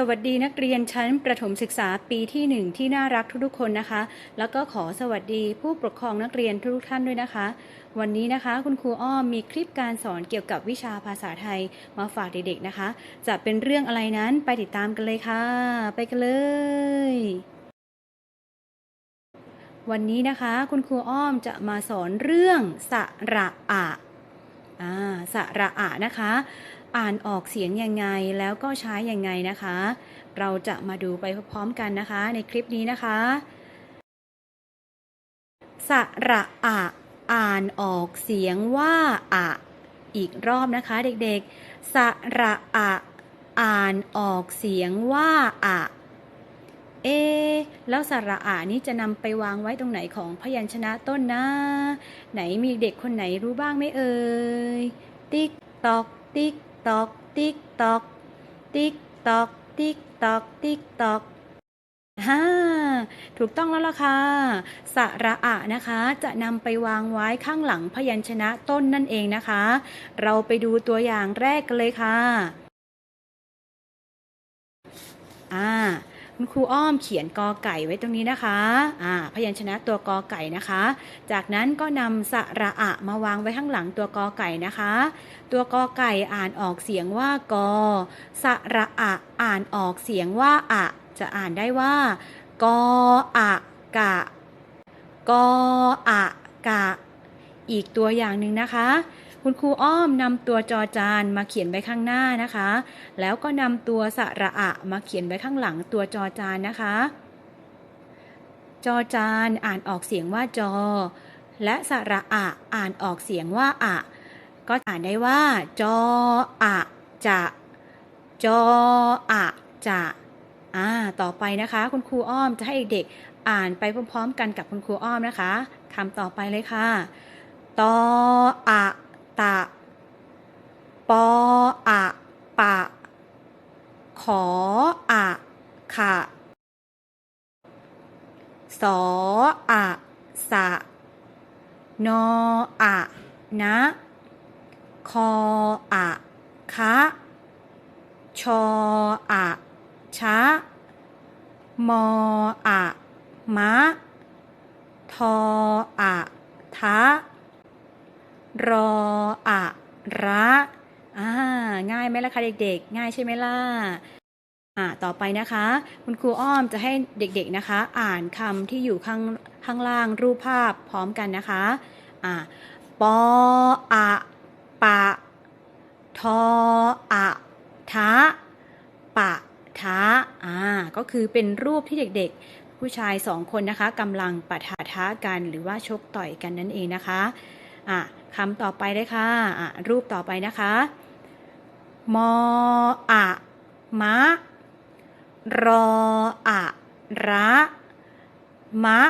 สวัสดีนักเรียนชั้นประถมศึกษาปีที่หนึ่งที่น่ารักทุกๆคนนะคะ แล้วก็ขอสวัสดีผู้ปกครองนักเรียนทุกท่านด้วยนะคะ วันนี้นะคะ คุณครูอ้อมมีคลิปการสอนเกี่ยวกับวิชาภาษาไทยมาฝากเด็กๆนะคะ จะเป็นเรื่องอะไรนั้นไปติดตามกันเลยค่ะ ไปกันเลย วันนี้นะคะ คุณครูอ้อมจะมาสอนเรื่องสระอะอ่าสระอะนะคะ อ่านออกเสียงยังไงแล้วก็ใช้ยังไงนะคะ เราจะมาดูไปพร้อมกันนะคะ ในคลิปนี้นะคะ สระอะอ่านออกเสียงว่าอะอีกรอบนะคะเด็กๆ สระอะอ่านออกเสียงว่าอะเอ แล้วสระอะนี้จะนำไปวางไว้ตรงไหนของพยัญชนะต้นนะ ไหนมีเด็กคนไหนรู้บ้างไหมเอ่ย ติ๊กตอกติ๊ก ตอก ติ๊กตอก ติ๊กตอก ติ๊กตอก ติ๊กตอกฮ่าถูกต้องแล้วล่ะค่ะ สระอะนะคะ จะนำไปวางไว้ข้างหลังพยัญชนะต้นนั่นเองนะคะ เราไปดูตัวอย่างแรกกันเลยค่ะ อ่า คุณครูอ้อมเขียนกอไก่ไว้ตรงนี้นะคะอ่าพยัญชนะตัวกอไก่นะคะ จากนั้นก็นำสระอะมาวางไว้ข้างหลังตัวกอไก่นะคะ ตัวกอไก่อ่านออกเสียงว่ากอสระอะอ่านออกเสียงว่าอะจะอ่านได้ว่ากออะกะกออะกะ อีกตัวอย่างหนึ่งนะคะ คุณครูอ้อมนำตัวจอจานมาเขียนไว้ข้างหน้านะคะ แล้วก็นำตัวสระอะมาเขียนไว้ข้างหลังตัวจอจานนะคะ จอจานอ่านออกเสียงว่าจอ และสระอะอ่านออกเสียงว่าอะ ก็อ่านได้ว่า จออะจะจออะจะอ่าต่อไปนะคะ คุณครูอ้อมจะให้เด็กๆอ่านไปพร้อมๆ กันกับคุณครูอ้อมนะคะคำต่อไปเลยค่ะตออะ ตะ ปออะปะ ขออะขะสออะสะ นออะนะ คออะคะชออะชะ มออะมะ ทออะทะ รออะระอ่าง่ายไหมล่ะคะเด็กๆ ง่ายใช่ไหมล่ะอ่าต่อไปนะคะ คุณครูอ้อมจะให้เด็กๆนะคะ อ่านคำที่อยู่ข้างข้างล่างรูปภาพพร้อมกันนะคะอ่าปออะปะทออะทะปะทะอ่าก็คือเป็นรูปที่เด็กๆ ผู้ชายสองคนนะคะกำลังปะทะทะกันหรือว่าชกต่อยกันนั่นเองนะคะ อ่าคำต่อไปเลยค่ะอ่ารูปต่อไปนะคะ มออะมะ รออะระมะ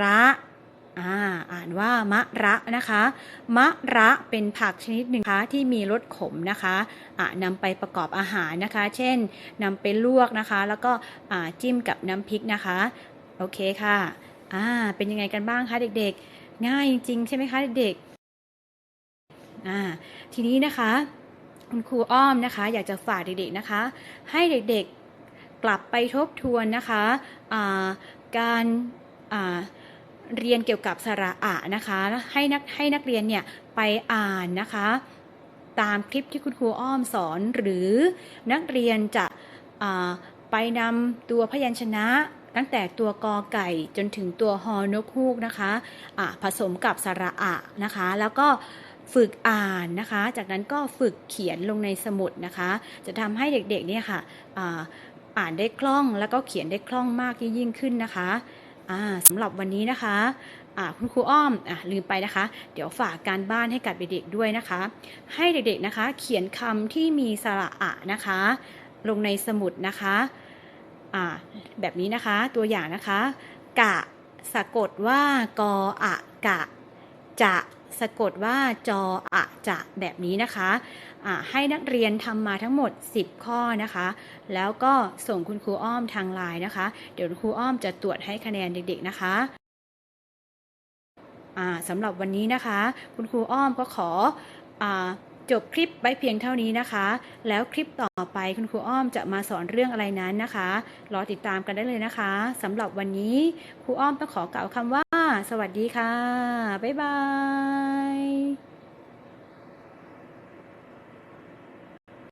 ระอ่าอ่านว่ามะระนะคะ มะระเป็นผักชนิดหนึ่งคะที่มีรสขมนะคะอ่านำไปประกอบอาหารนะคะ เช่นนำไปลวกนะคะ แล้วก็อ่าจิ้มกับน้ำพริกนะคะ โอเคค่ะอ่าเป็นยังไงกันบ้างคะเด็กๆ ง่ายจริงใช่ไหมคะเด็กๆ อ่าทีนี้นะคะคุณครูอ้อมนะคะ อยากจะฝากเด็กๆนะคะ ให้เด็กๆกลับไปทบทวนนะคะาการาเรียนเกี่ยวกับสระอะนะคะให้นักให้นักเรียนเนี่ยไปอ่านนะคะ ตามคลิปที่คุณครูอ้อมสอนหรือนักเรียนจะไปนำตัวพยัญชนะตั้งแต่ตัวกอไก่จนถึงตัวฮอนกฮูกนะคะะผสมกับสระอะนะคะ แล้วก็ ฝึกอ่านนะคะ จากนั้นก็ฝึกเขียนลงในสมุดนะคะ จะทำให้เด็กๆเนี่ยค่ะอ่าอ่านได้คล่องแล้วก็เขียนได้คล่องมากยิ่งขึ้นนะคะอ่าสำหรับวันนี้นะคะอ่าคุณครูอ้อมอะลืมไปนะคะ เดี๋ยวฝากการบ้านให้กับเด็กๆด้วยนะคะ ให้เด็กๆนะคะ เขียนคำที่มีสระอะนะคะ ลงในสมุดนะคะอ่าแบบนี้นะคะตัวอย่างนะคะ กะสะกดว่ากออะกะ จะ สะกดว่าจออะจะแบบนี้นะคะให้นักเรียนทำมาทั้งหมด 10 ข้อนะคะ แล้วก็ส่งคุณครูอ้อมทางไลน์นะคะ เดี๋ยวครูอ้อมจะตรวจให้คะแนนเด็กๆนะคะสำหรับวันนี้นะคะ คุณครูอ้อมก็ขออจบคลิปไปเพียงเท่านี้นะคะ แล้วคลิปต่อไปคุณครูอ้อมจะมาสอนเรื่องอะไรนั้นนะคะ รอติดตามกันได้เลยนะคะสำหรับวันนี้ครูอ้อมต้องขอกล่าวคำว่า สวัสดีค่ะ บ๊ายบาย